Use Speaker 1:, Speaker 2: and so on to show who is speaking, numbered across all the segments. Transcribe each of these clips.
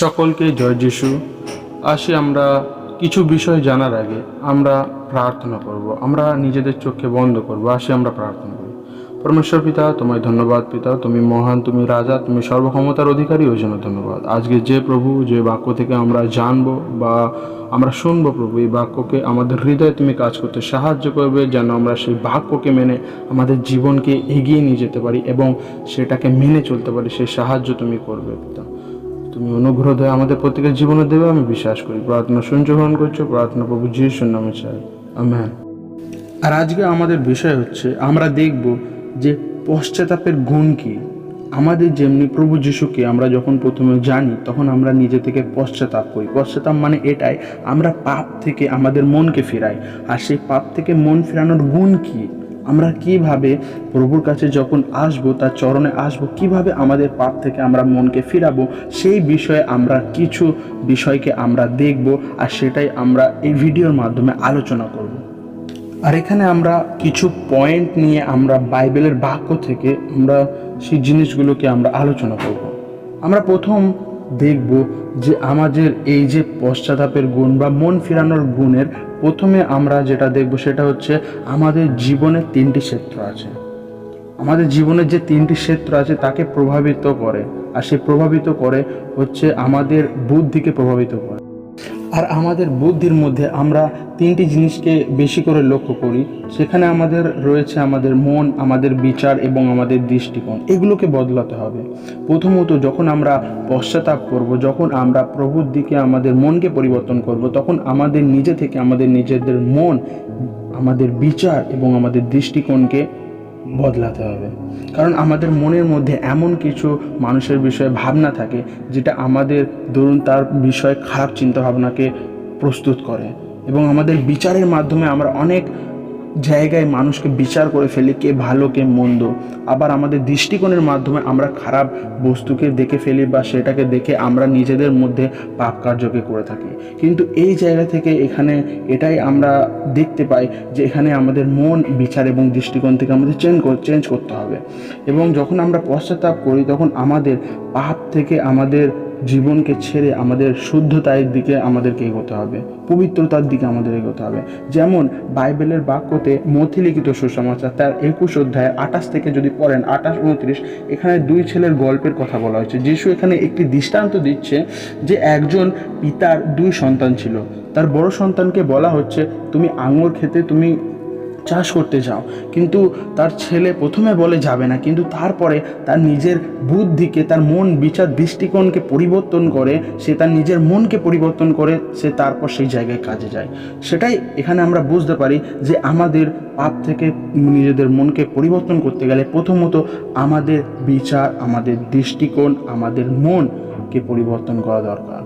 Speaker 1: সকলকে জয় যিশু। আসি আমরা কিছু বিষয় জানার আগে আমরা প্রার্থনা করব, আমরা নিজেদের চোখকে বন্ধ করব, আসি আমরা প্রার্থনা করি। পরমেশ্বর পিতা, তোমায় ধন্যবাদ পিতা, তুমি মহান, তুমি রাজা, তুমি সর্বক্ষমতার অধিকারী, ওই জন্য ধন্যবাদ। আজকে যে প্রভু, যে বাক্য থেকে আমরা জানব বা আমরা শুনব প্রভু, এই বাক্যকে আমাদের হৃদয়ে তুমি কাজ করতে সাহায্য করবে, যেন আমরা সেই বাক্যকে মেনে আমাদের জীবনকে এগিয়ে নিয়ে যেতে পারি এবং সেটাকে মেনে চলতে পারি, সেই সাহায্য তুমি করবে পিতা। তুমি অনুগ্রহ দেয় আমাদের প্রত্যেকের জীবনে দেবে, আমি বিশ্বাস করি। প্রার্থনা সঞ্চয় গ্রহণ করছ, প্রার্থনা প্রভু যিশুর নামে চাই। আমেন। আর আজকে আমাদের বিষয় হচ্ছে, আমরা দেখব যে পশ্চাতাপের গুণ কি। আমাদের যেমনি প্রভু যিশুকে আমরা যখন প্রথমে জানি, তখন আমরা নিজে থেকে পশ্চাতাপ করি। পশ্চাতাপ মানে এটাই, আমরা পাপ থেকে আমাদের মনকে ফেরাই। আর সেই পাপ থেকে মন ফেরানোর গুণ কি? আমরা কীভাবে প্রভুর কাছে যখন আসব, তার চরণে আসব, কীভাবে আমাদের পাপ থেকে আমরা মনকে ফিরাবো, সেই বিষয়ে আমরা কিছু বিষয়কে আমরা দেখব আর সেটাই আমরা এই ভিডিওর মাধ্যমে আলোচনা করব। আর এখানে আমরা কিছু পয়েন্ট নিয়ে আমরা বাইবেলের বাক্য থেকে আমরা সেই জিনিসগুলোকে আমরা আলোচনা করব। আমরা প্রথম দেখব যে আমাদের এই যে পশ্চাতাপের গুণ বা মন ফিরানোর গুণের প্রথমে আমরা যেটা দেখব সেটা হচ্ছে আমাদের জীবনে তিনটি ক্ষেত্র আছে। আমাদের জীবনের যে তিনটি ক্ষেত্র আছে তাকে প্রভাবিত করে। আর সে প্রভাবিত করে হচ্ছে আমাদের বুদ্ধিকে প্রভাবিত করে। আর আমাদের বুদ্ধির মধ্যে আমরা তিনটি জিনিসকে বেশি করে লক্ষ্য করি। সেখানে আমাদের রয়েছে আমাদের মন, আমাদের বিচার এবং আমাদের দৃষ্টিকোণ। এগুলোকে বদলাতে হবে। প্রথমত যখন আমরা পশ্চাতাপ করব, যখন আমরা প্রভুর দিকে আমাদের মনকে পরিবর্তন করব, তখন আমাদের নিজে থেকে আমাদের নিজেদের মন, আমাদের বিচার এবং আমাদের দৃষ্টিকোণকে বদলাতে হবে। কারণ আমাদের মনের মধ্যে এমন কিছু মানুষের বিষয়ে ভাবনা থাকে, যেটা আমাদের ধরুন তার বিষয়ে খারাপ চিন্তাভাবনাকে প্রস্তুত করে। এবং আমাদের বিচারের মাধ্যমে আমরা অনেক জায়গায় মানুষকে বিচার করে ফেলি কে ভালো, কে মন্দ। আবার আমাদের দৃষ্টিকোণের মাধ্যমে আমরা খারাপ বস্তুকে দেখে ফেলি বা সেটাকে দেখে আমরা নিজেদের মধ্যে পাপ কার্যকে করে থাকি। কিন্তু এই জায়গা থেকে এখানে এটাই আমরা দেখতে পাই যে এখানে আমাদের মন, বিচার এবং দৃষ্টিকোণ থেকে আমাদের চেঞ্জ চেঞ্জ করতে হবে। এবং যখন আমরা পশ্চাতাপ করি, তখন আমাদের পাপ থেকে আমাদের জীবনকে ছেড়ে আমাদের শুদ্ধতার দিকে আমাদেরকে এগোতে হবে, পবিত্রতার দিকে আমাদের এগোতে হবে। যেমন বাইবেলের বাক্যতে মথি লিখিত সুসমাচার, তার একুশ অধ্যায় আঠাশ থেকে যদি পড়েন, আঠাশ, উনত্রিশ, এখানে দুই ছেলের গল্পের কথা বলা হয়েছে। যিশু এখানে একটি দৃষ্টান্ত দিচ্ছে যে একজন পিতার দুই সন্তান ছিল। তার বড় সন্তানকে বলা হচ্ছে, তুমি আঙুর খেতে তুমি চাষ করতে যাও। কিন্তু তার ছেলে প্রথমে বলে যাবে না, কিন্তু তারপরে তার নিজের বুদ্ধিকে, তার মন বিচার দৃষ্টিকোণকে পরিবর্তন করে, সে তার নিজের মনকে পরিবর্তন করে, সে তারপর সেই জায়গায় কাজে যায়। সেটাই এখানে আমরা বুঝতে পারি যে আমাদের পাপ থেকে নিজেদের মনকে পরিবর্তন করতে গেলে প্রথমত আমাদের বিচার, আমাদের দৃষ্টিকোণ, আমাদের মনকে পরিবর্তন করা দরকার।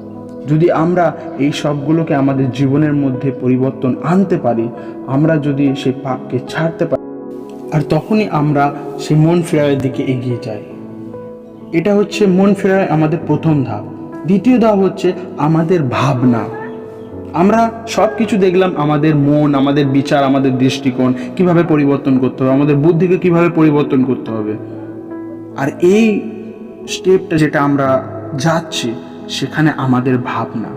Speaker 1: যদি আমরা এই সবগুলোকে আমাদের জীবনের মধ্যে পরিবর্তন আনতে পারি, আমরা যদি সেই পাপকে ছাড়তে পারি, আর তখনই আমরা সেই মন ফেরারের দিকে এগিয়ে যাই। এটা হচ্ছে মন ফেরার আমাদের প্রথম ধাপ। দ্বিতীয় ধাপ হচ্ছে আমাদের ভাবনা। আমরা সব কিছু দেখলাম, আমাদের মন, আমাদের বিচার, আমাদের দৃষ্টিকোণ কীভাবে পরিবর্তন করতে হবে, আমাদের বুদ্ধিকে কীভাবে পরিবর্তন করতে হবে। আর এই স্টেপটা যেটা আমরা যাচ্ছি সেখানে আমাদের ভাবনা।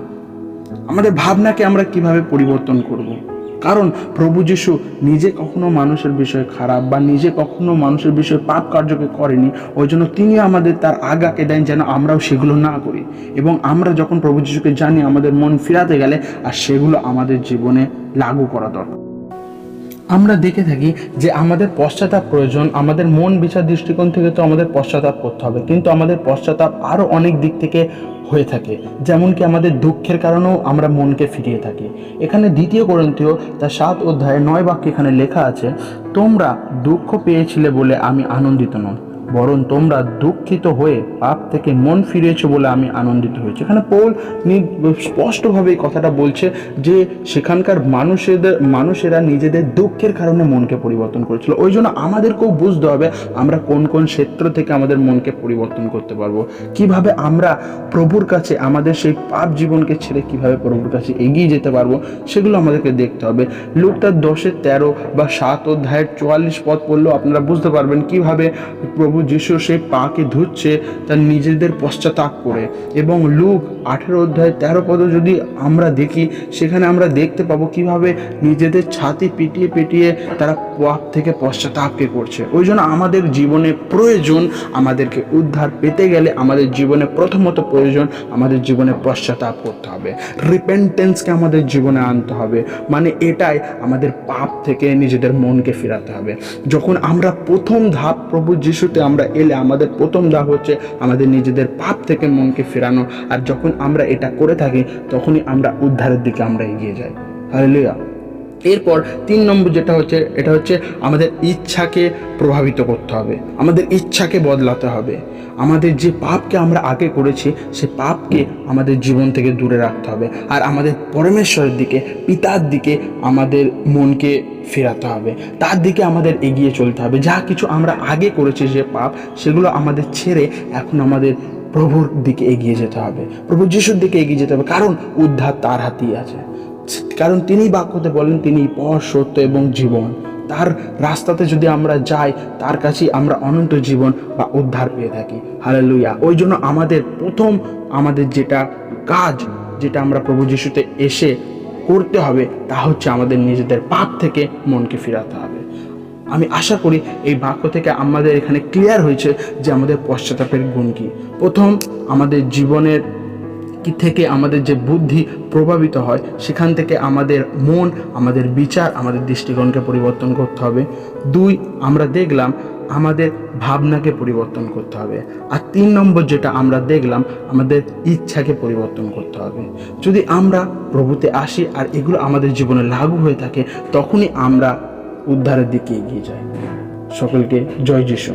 Speaker 1: আমাদের ভাবনাকে আমরা কীভাবে পরিবর্তন করব। কারণ প্রভু যিশু নিজে কখনো মানুষের বিষয়ে খারাপ বা নিজে কখনো মানুষের বিষয়ে পাপ কার্যকে করেনি, ওই জন্য তিনি আমাদের তার আগাকে দেন যেন আমরাও সেগুলো না করি। এবং আমরা যখন প্রভু যিশুকে জানি, আমাদের মন ফিরাতে গেলে আর সেগুলো আমাদের জীবনে লাগু করা দরকার। আমরা দেখে থাকি যে আমাদের পশ্চাতাপ প্রয়োজন, আমাদের মন বিচার দৃষ্টিকোণ থেকে তো আমাদের পশ্চাতাপ করতে হবে, কিন্তু আমাদের পশ্চাতাপ আরও অনেক দিক থেকে হয়ে থাকে, যেমন কি আমাদের দুঃখের কারণেও আমরা মনকে ফিরিয়ে থাকি। এখানে দ্বিতীয় গ্রন্থীয় তার সাত অধ্যায়ে নয় বাক্য এখানে লেখা আছে, তোমরা দুঃখ পেয়েছিলে বলে আমি আনন্দিত নই। বরং তোমরা দুঃখিত হয়ে পাপ থেকে মন ফিরিয়েছো বলে আমি আনন্দিত হয়েছি। এখানে পৌল স্পষ্টভাবে এই কথাটা বলছে যে সেখানকার মানুষেদের মানুষেরা নিজেদের দুঃখের কারণে মনকে পরিবর্তন করেছিল। ওই জন্য আমাদেরকেও বুঝতে হবে আমরা কোন কোন ক্ষেত্র থেকে আমাদের মনকে পরিবর্তন করতে পারব। কীভাবে আমরা প্রভুর কাছে, আমাদের সেই পাপ জীবনকে ছেড়ে কীভাবে প্রভুর কাছে এগিয়ে যেতে পারব, সেগুলো আমাদেরকে দেখতে হবে। লুকটার দশের তেরো বা সাত অধ্যায়ের চুয়াল্লিশ পদ পড়লেও আপনারা বুঝতে পারবেন কীভাবে প্রভু প্রভু যিশু সেই পাকে ধুচ্ছে, তার নিজেদের পশ্চাতাপ করে। এবং লুক আঠেরো অধ্যায় তেরো পদ যদি আমরা দেখি, সেখানে আমরা দেখতে পাবো কীভাবে নিজেদের ছাতি পিটিয়ে পিটিয়ে তারা পাপ থেকে পশ্চাতাপকে করছে। ওই জন্য আমাদের জীবনে প্রয়োজন আমাদেরকে উদ্ধার পেতে গেলে আমাদের জীবনে প্রথমত প্রয়োজন আমাদের জীবনে পশ্চাতাপ করতে হবে। রিপেন্টেন্সকে আমাদের জীবনে আনতে হবে। মানে এটাই আমাদের পাপ থেকে নিজেদের মনকে ফেরাতে হবে। যখন আমরা প্রথম ধাপ প্রভু যিশুতে আমরা এলে আমাদের প্রথম দাহ হচ্ছে আমাদের নিজেদের পাপ থেকে মনকে ফেরানো। আর যখন আমরা এটা করে থাকি, তখনই আমরা উদ্ধারের দিকে আমরা এগিয়ে যাই। হালেলুয়া এরপর তিন নম্বর যেটা হচ্ছে, এটা হচ্ছে আমাদের ইচ্ছাকে প্রভাবিত করতে হবে। আমাদের ইচ্ছাকে বদলাতে হবে। আমাদের যে পাপকে আমরা আগে করেছি, সে পাপকে আমাদের জীবন থেকে দূরে রাখতে হবে। আর আমাদের পরমেশ্বরের দিকে, পিতার দিকে আমাদের মনকে ফেরাতে হবে। তার দিকে আমাদের এগিয়ে চলতে হবে। যা কিছু আমরা আগে করেছি যে পাপ, সেগুলো আমাদের ছেড়ে এখন আমাদের প্রভুর দিকে এগিয়ে যেতে হবে। প্রভু যিশুর দিকে এগিয়ে যেতে হবে। কারণ উদ্ধার তার হাতেই আছে। কারণ তিনি বাক্যতে বলেন তিনি পর সত্য এবং জীবন। তার রাস্তাতে যদি আমরা যাই, তার কাছেই আমরা অনন্ত জীবন বা উদ্ধার পেয়ে থাকি। হালেলুয়া। ওই জন্য আমাদের প্রথম আমাদের যেটা কাজ, যেটা আমরা প্রভু যিশুতে এসে করতে হবে, তা হচ্ছে আমাদের নিজেদের পাপ থেকে মনকে ফিরাতে হবে। আমি আশা করি এই বাক্য থেকে আমাদের এখানে ক্লিয়ার হয়েছে যে আমাদের পশ্চাতাপের গুণ কী। প্রথম, আমাদের জীবনের থেকে আমাদের যে বুদ্ধি প্রভাবিত হয়, সেখান থেকে আমাদের মন, আমাদের বিচার, আমাদের দৃষ্টিকোণকে পরিবর্তন করতে হবে। দুই, আমরা দেখলাম আমাদের ভাবনাকে পরিবর্তন করতে হবে। আর তিন নম্বর যেটা আমরা দেখলাম, আমাদের ইচ্ছাকে পরিবর্তন করতে হবে। যদি আমরা প্রভুতে আসি আর এগুলো আমাদের জীবনে লাগু হয়ে থাকে, তখনই আমরা উদ্ধারের দিকে এগিয়ে যাই। সকলকে জয় যিশু।